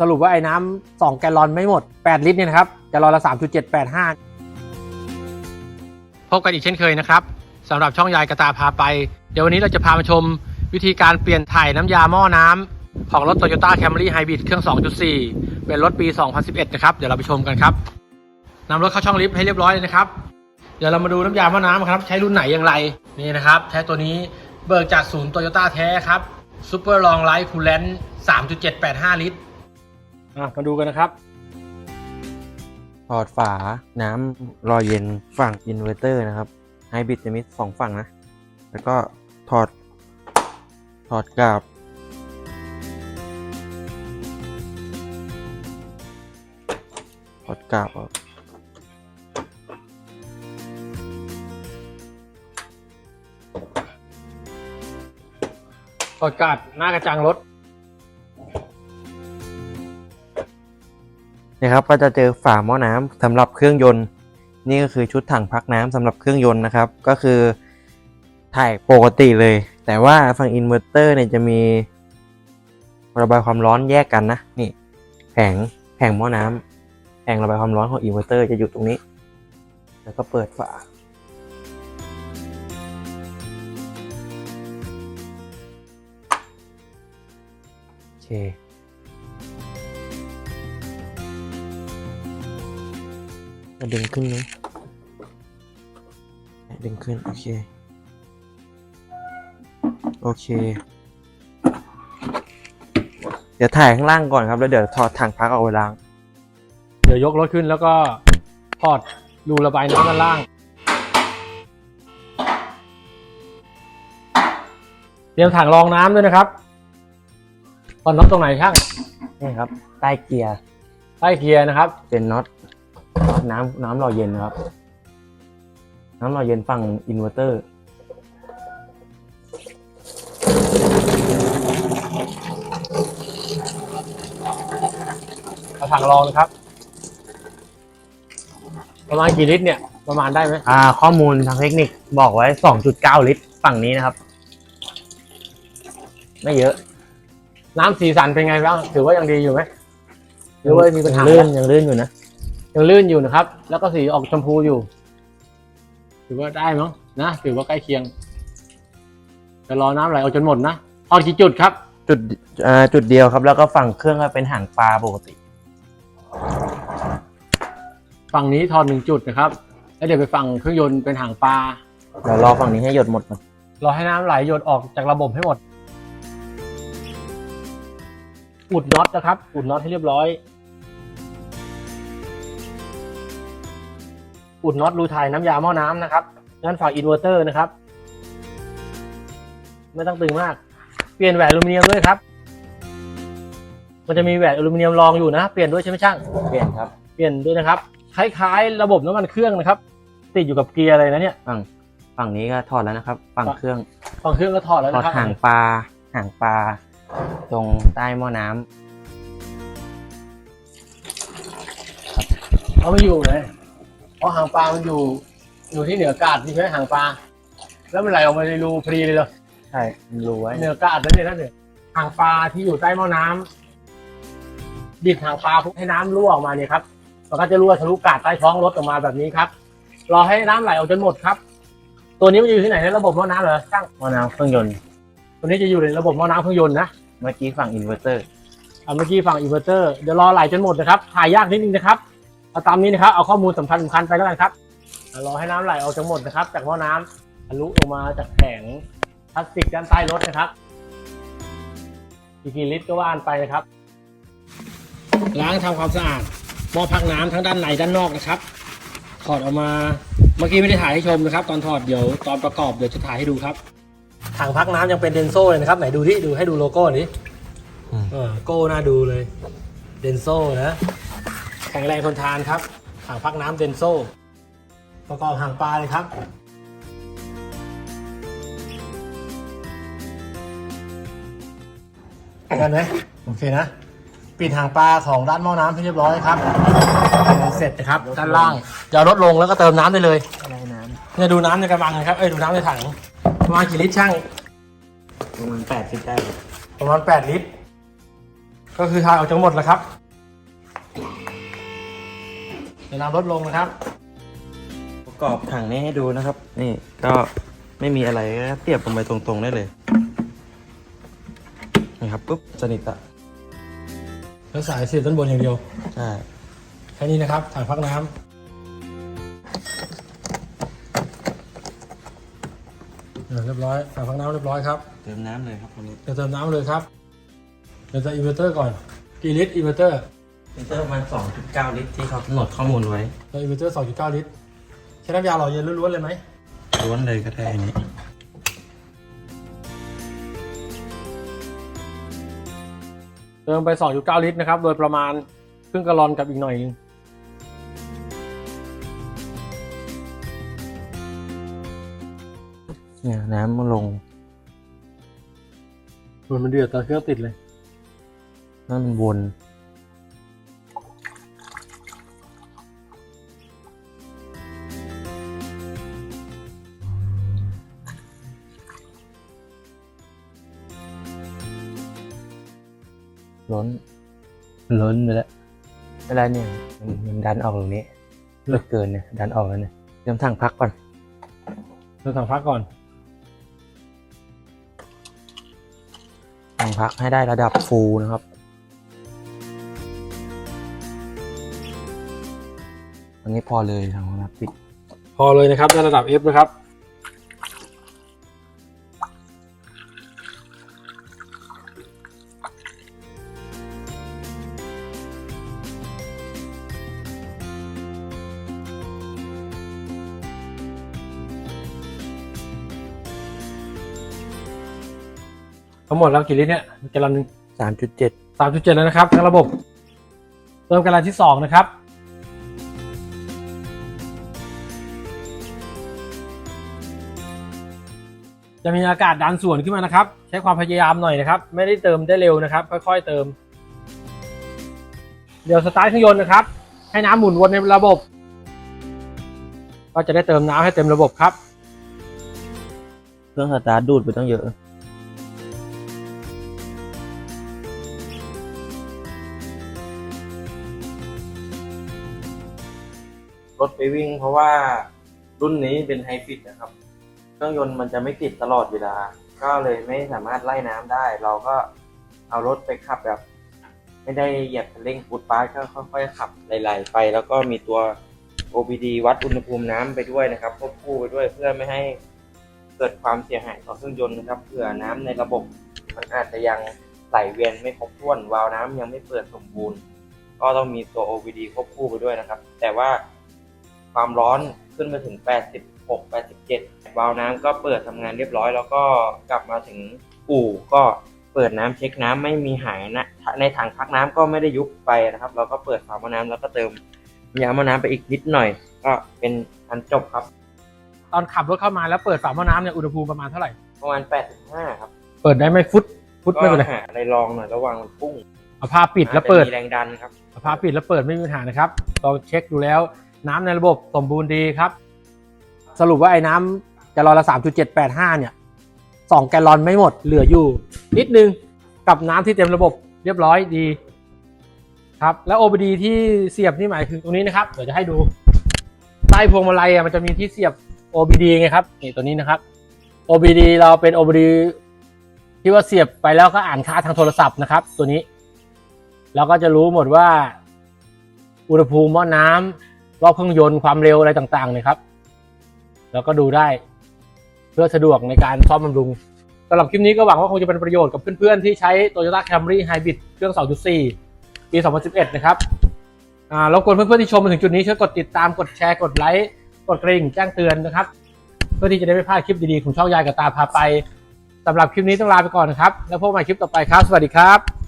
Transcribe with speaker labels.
Speaker 1: สรุปว่าไอ้น้ำ2แกลลอนไม่หมด 8 ลิตรเนี่ยนะครับแกลลอนละ3.785 พบกันอีกเช่นเคยนะครับสำหรับช่องยายกระตาพาไป เดี๋ยววันนี้เราจะพามาชมวิธีการเปลี่ยนถ่ายน้ำยาหม้อน้ำของรถ Toyota Camry Hybrid เครื่อง 2.4 เป็นรถปี 2011 นะครับ เดี๋ยวเราไปชมกันครับนำรถเข้าช่องลิฟต์ให้เรียบร้อยเลยนะครับ เดี๋ยวเรามาดูน้ำยาหม้อน้ำครับ ใช้รุ่นไหนอย่างไรนี่นะครับใช้ตัวนี้เบิกจากศูนย์โตโยต้าแท้ครับ Super Long Life Coolant 3.785 ลิตร อะมาดูกันนะครับ
Speaker 2: ถอดฝาน้ำรอเย็นฝั่งอินเวอร์เตอร์นะครับไฮบริดจะมีสองฝั่งนะ แล้วก็ถอดถอดกาบถอดกาบออก
Speaker 1: ถอดกาดหน้ากระจังรถ
Speaker 2: นะครับก็จะเจอฝาหม้อน้ำสำหรับเครื่องยนต์ นี่ก็คือชุดถังพักน้ำสำหรับเครื่องยนต์นะครับ ก็คือถ่ายปกติเลย แต่ว่าฝั่งอินเวอร์เตอร์เนี่ยจะมีระบายความร้อนแยกกันนะนี่แผงแผงหม้อน้ำแผงระบายความร้อนของอินเวอร์เตอร์จะอยู่ตรงนี้ แล้วก็เปิดฝาโอเค มาดึงขึ้นไหมดึงขึ้น โอเค โอเค เดี๋ยวถ่ายข้างล่างก่อนครับ แล้วเดี๋ยวถอดถังพักเอาไว้ล้าง
Speaker 1: เดี๋ยวยกรถขึ้นแล้วก็ถอดรูระบายน้ำด้านล่าง เตรียมถังรองน้ำด้วยนะครับตอนน็อตตรงไหนช่าง
Speaker 2: นี่ครับ ใต้เกียร์
Speaker 1: ใต้เกียร์นะครับ
Speaker 2: เป็นน็อต น็อตน้ำน้ำหล่อเย็นนะครับ น้ำหล่อเย็นฝั่งอินเวอร์เตอร์
Speaker 1: เอาถังรองนะครับ ประมาณกี่ลิตรเนี่ย ประมาณได้ไหม
Speaker 2: อ่า ข้อมูลทางเทคนิคบอกไว้ 2.9 ลิตรฝั่งนี้นะครับ ไม่เยอะ
Speaker 1: น้ำสีสันเป็นไงบ้าง ถือว่ายังดีอยู่ไหมหรือว่ามีปัญหา
Speaker 2: ยังลื่นยังลื่นอยู่นะ
Speaker 1: ยังลื่นอยู่นะครับ แล้วก็สีออกชมพูอยู่ ถือว่าได้มั้งนะ ถือว่าใกล้เคียงจะรอน้ำไหลออกจนหมดนะทอดกี่จุดครับ
Speaker 2: จุดอ่าจุดเดียวครับ แล้วก็ฝั่งเครื่องก็เป็นหางปลาปกติ
Speaker 1: ฝั่งนี้ทอดหนึ่งจุดนะครับ แล้วเดี๋ยวไปฝั่งเครื่องยนต์เป็นหางปลา
Speaker 2: เดี๋ยวรอฝั่งนี้ให้หยดหมดก่อน
Speaker 1: รอให้น้ำไหลหยดออกจากระบบให้หมด อุดน็อตนะครับ อุดน็อตให้เรียบร้อย อุดน็อตรูถ่ายน้ำยาหม้อน้ำนะครับด้านฝั่งอินเวอร์เตอร์นะครับ ไม่ต้องตึงมาก เปลี่ยนแหวนอลูมิเนียมด้วยครับ มันจะมีแหวนอลูมิเนียมรองอยู่นะ เปลี่ยนด้วยใช่ไหมช่าง
Speaker 2: เปลี่ยนครับ
Speaker 1: เปลี่ยนด้วยนะครับ คล้ายๆ ระบบน้ำมันเครื่องนะครับ ติดอยู่กับเกียร์เลยนะเนี่ย
Speaker 2: ฝั่งฝั่งนี้ก็ถอดแล้วนะครับ ฝั่งเครื่อง
Speaker 1: ฝั่งเครื่องก็ถอดแล้ว
Speaker 2: ถอด
Speaker 1: นะครับ
Speaker 2: หางปลาหางปลาตรงใต้หม้อน้ำ
Speaker 1: เขาไม่อยู่เลย เพราะหางปลามันอยู่ อยู่ที่เหนืออากาศนี่ใช่ไหมหางปลา แล้วมันไหลออกมาในรูพอดีเลยเหรอ
Speaker 2: ใช่มันรู้ไว้
Speaker 1: เหนืออากาศนั่นเองนั่นเองหางปลาที่อยู่ใต้หม้อน้ำบิดหางปลาปุ๊บให้น้ำรั่วออกมาเนี่ยครับมันก็จะรั่วทะลุกาดใต้ท้องรถออกมาแบบนี้ครับ รอให้น้ำไหลออกจนหมดครับ ตัวนี้มันจะอยู่ที่ไหนในระบบหม้อน้ำเหรอช่าง
Speaker 2: หม้อน้ำเครื่องยนต์
Speaker 1: ตัวนี้จะอยู่ในระบบหม้อน้ำเครื่องยนต์นะ
Speaker 2: เมื่อกี้ฝั่งอินเวอร์เตอร์
Speaker 1: เอาเมื่อกี้ฝั่งอินเวอร์เตอร์เดี๋ยวรอไหลจนหมดนะครับถ่ายยากนิดนึงนะครับ เอาตามนี้นะครับเอาข้อมูลสำคัญสำคัญไปแล้วกันครับอ่ารอให้น้ำไหลออกจนหมดนะครับ จากหม้อน้ำทะลุลงมาจากแผงพลาสติกด้านใต้รถนะครับกี่ลิตรก็ว่านไปนะครับ ล้างทำความสะอาดหม้อพักน้ำทั้งด้านในด้านนอกนะครับ ถอดออกมาเมื่อกี้ไม่ได้ถ่ายให้ชมนะครับ ตอนถอดเดี๋ยวตอนประกอบเดี๋ยวจะถ่ายให้ดูครับถังพักน้ำยังเป็นเดนโซ่เลยนะครับ ไหนดูที่ดูให้ดูโลโก้นี้
Speaker 2: อืม
Speaker 1: เออโก้น่าดูเลยเดนโซ่นะ แข็งแรงทนทานครับถังพักน้ำเดนโซ่ประกอบหางปลาเลยครับ กันไหมโอเคนะ ปิดหางปลาของด้านหม้อน้ำให้เรียบร้อยครับ เสร็จนะครับ ด้านล่างจะเอารถลงแล้วก็เติมน้ำได้เลย
Speaker 2: อะไรน้
Speaker 1: เนี่ยดูน้ำในกระมังนะครับ เอ้ยดูน้ำในถังประมาณกี่ลิตรช่างำ
Speaker 2: ประมาณแปดสิบได้
Speaker 1: ประมาณ8ลิตร ก็คือทายออกจากหมดแล้วครับ เดี๋ยวน้ำลดลงนะครับ
Speaker 2: ประกอบถังนี้ให้ดูนะครับ นี่ก็ไม่มีอะไรก็เตียบลงไปตรงๆได้เลย นี่ครับปุ๊บสนิทอะ
Speaker 1: แล้วสายเสียบด้านบนอย่างเดียว
Speaker 2: ใช่
Speaker 1: แค่นี้นะครับถ่ายพักน้ำเออเรียบร้อยถ่ายพักน้ำเรียบร้อยครับ
Speaker 2: เติมน้ำเลยครับตรงนี้
Speaker 1: เดี๋ยวเติมน้ำเลยครับ เดี๋ยวจะอินเวอร์เตอร์ก่อน กี่ลิตรอินเวอร์เตอร์
Speaker 2: ลิตรประมาณ2.9 ลิตรที่เขากำหนดข้อมูลไว้
Speaker 1: เราอินเวอร์เตอร์ 2.9 ลิตร ใช้น้ำยาหล่อเย็นล้วนๆเลยไหม
Speaker 2: ล้วนเลยก็ได้อันนี้
Speaker 1: เติมไป 2.9 ลิตรนะครับ โดยประมาณครึ่งกะลอนกับอีกหน่อยนึง
Speaker 2: เนี่ยน้ำมันลง
Speaker 1: เหมือนมันเดือดตอนเครื่องติดเลย
Speaker 2: นั่นมันวน ล้นล้นไปแล้วเวลาเนี่ยมันมันดันออกตรงนี้เลือกเกินเนี่ยดันออกแล้วเนี่ยเตรียมถังพักก่อน
Speaker 1: เราสั่งพักก่อน
Speaker 2: ถังพักให้ได้ระดับฟูลนะครับ อันนี้พอเลยถังพักปิด
Speaker 1: พอเลยนะครับในระดับ F นะครับ ทั้งหมดแล้วกี่ลิตรเนี่ยแกลลอนหนึ่ง
Speaker 2: สามจุดเจ็ด
Speaker 1: สามจุดเจ็ดแล้วนะครับทั้งระบบ เติมแกลลอนที่สองนะครับจะมีอากาศดันส่วนขึ้นมานะครับ ใช้ความพยายามหน่อยนะครับ ไม่ได้เติมได้เร็วนะครับ ค่อยๆเติม เดี๋ยวสตาร์ทเครื่องยนต์นะครับ ให้น้ำหมุนวนในระบบ ก็จะได้เติมน้ำให้เต็มระบบครับ
Speaker 2: เครื่องสตาร์ทดูดไปต้องเยอะ รถไปวิ่ง เพราะว่ารุ่นนี้เป็นไฮบริดนะครับ เครื่องยนต์มันจะไม่ติดตลอดเวลา ก็เลยไม่สามารถไล่น้ำได้ เราก็เอารถไปขับแบบ ไม่ได้เหยียบเร่งฟูดปาร์ก็ค่อยๆขับไหลๆไป แล้วก็มีตัว OBD วัดอุณหภูมิน้ำไปด้วยนะครับควบคู่ไปด้วยเพื่อไม่ให้เกิดความเสียหายต่อเครื่องยนต์นะครับเผื่อน้ำในระบบมันอาจจะยังไหลเวียนไม่ครบถ้วนวาล์วน้ำยังไม่เปิดสมบูรณ์ ก็ต้องมีตัว OBD ควบคู่ไปด้วยนะครับ แต่ว่า ความร้อนขึ้นมาถึง 86 87 วาล์วน้ำก็เปิดทำงานเรียบร้อย แล้วก็กลับมาถึงอู่ก็เปิดน้ำเช็คน้ำไม่มีหายนะในถังพักน้ำก็ไม่ได้ยุบไปนะครับ เราก็เปิดฝาหม้อน้ำแล้วก็เติมยาหม้อน้ำไปอีกนิดหน่อย ก็เป็นอันจบครับ
Speaker 1: ตอนขับรถเข้ามาแล้วเปิดฝาหม้อน้ำเนี่ยอุณหภูมิประมาณเท่าไหร่
Speaker 2: ประมาณ 85 ครับ
Speaker 1: เปิดได้ไหมฟุตฟุตไม่เป็นไร
Speaker 2: ก็หาอะไรลองหน่อยระวังมันพุ่ง
Speaker 1: เอาผ้าปิดแล้วเปิด
Speaker 2: อาจจะมีแรงดันครับ
Speaker 1: ฝาปิดแล้วเปิดไม่มีปัญหานะครับเราเช็คดูแล้ว น้ำในระบบสมบูรณ์ดีครับ สรุปว่าไอ้น้ำแกลลอนละ 3.785 เนี่ย 2 แกลลอนไม่หมดเหลืออยู่ นิดนึงกับน้ำที่เต็มระบบเรียบร้อยดีครับ แล้ว OBD ที่เสียบนี่หมายถึงตรงนี้นะครับ เดี๋ยวจะให้ดู ใต้พวงมาลัยอะมันจะมีที่เสียบ OBD ไงครับนี่ตัวนี้นะครับ OBD เราเป็น OBD ที่ว่าเสียบไปแล้วก็อ่านค่าทางโทรศัพท์นะครับ ตัวนี้ เราก็จะรู้หมดว่า อุณหภูมิหม้อน้ำ รอบเครื่องยนต์ความเร็วอะไรต่างๆเนี่ยครับ แล้วก็ดูได้เพื่อสะดวกในการซ่อมบำรุงสำหรับคลิปนี้ก็หวังว่าคงจะเป็นประโยชน์กับเพื่อนๆที่ใช้ Toyota Camry Hybrid เครื่อง 2.4 ปี 2011 นะครับอ่ารบกวนเพื่อนๆที่ชมมาถึงจุดนี้ช่วยกดติดตามกดแชร์กดไลค์กดกระดิ่งแจ้งเตือนนะครับ เพื่อที่จะได้ไม่พลาดคลิปดีๆของช่องยายกับตาพาไปสำหรับคลิปนี้ต้องลาไปก่อนนะครับ แล้วพบกันใหม่คลิปต่อไปครับ สวัสดีครับ